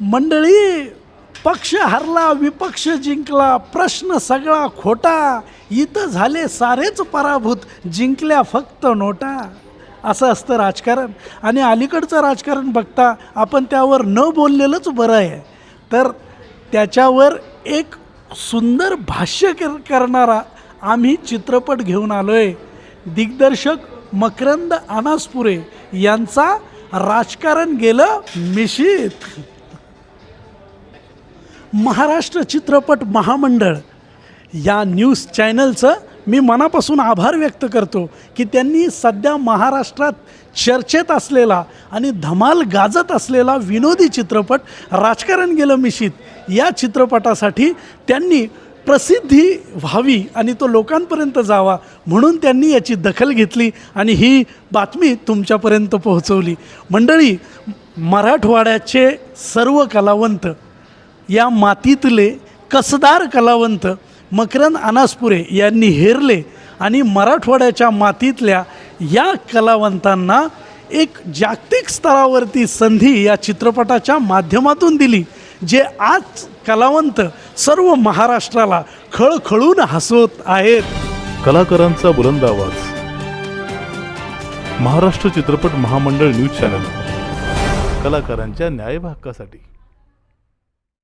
मंडळी पक्ष हरला विपक्ष जिंकला प्रश्न सगळा खोटा इथं झाले सारेच पराभूत जिंकल्या फक्त नोटा. असं असतं राजकारण. आणि अलीकडचं राजकारण बघता आपण त्यावर न बोललेलंच बरं आहे. तर त्याच्यावर एक सुंदर भाष्य कर करणारा आम्ही चित्रपट घेऊन आलो आहे दिग्दर्शक मकरंद अनासपुरे यांचा राजकारण गेलं मिशीत. महाराष्ट्र चित्रपट महामंडळ या न्यूज चॅनलचं मी मनापासून आभार व्यक्त करतो की त्यांनी सध्या महाराष्ट्रात चर्चेत असलेला आणि धमाल गाजत असलेला विनोदी चित्रपट राजकारण गेलं मिशीत. या चित्रपटासाठी त्यांनी प्रसिद्धी व्हावी आणि तो लोकांपर्यंत जावा म्हणून त्यांनी याची दखल घेतली आणि ही बातमी तुमच्यापर्यंत पोहोचवली. मंडळी मराठवाड्याचे सर्व कलावंत या मातीतले कसदार कलावंत मकरंद अनासपुरे यांनी हेरले आणि मराठवाड्याच्या मातीतल्या या कलावंतांना एक जागतिक स्तरावरती संधी या चित्रपटाच्या माध्यमातून दिली जे आज कलावंत सर्व महाराष्ट्राला खळखळून हसवत आहेत. कलाकारांचा बुलंद आवाज. महाराष्ट्र चित्रपट महामंडळ न्यूज चॅनल. कलाकारांच्या न्याय हक्कासाठी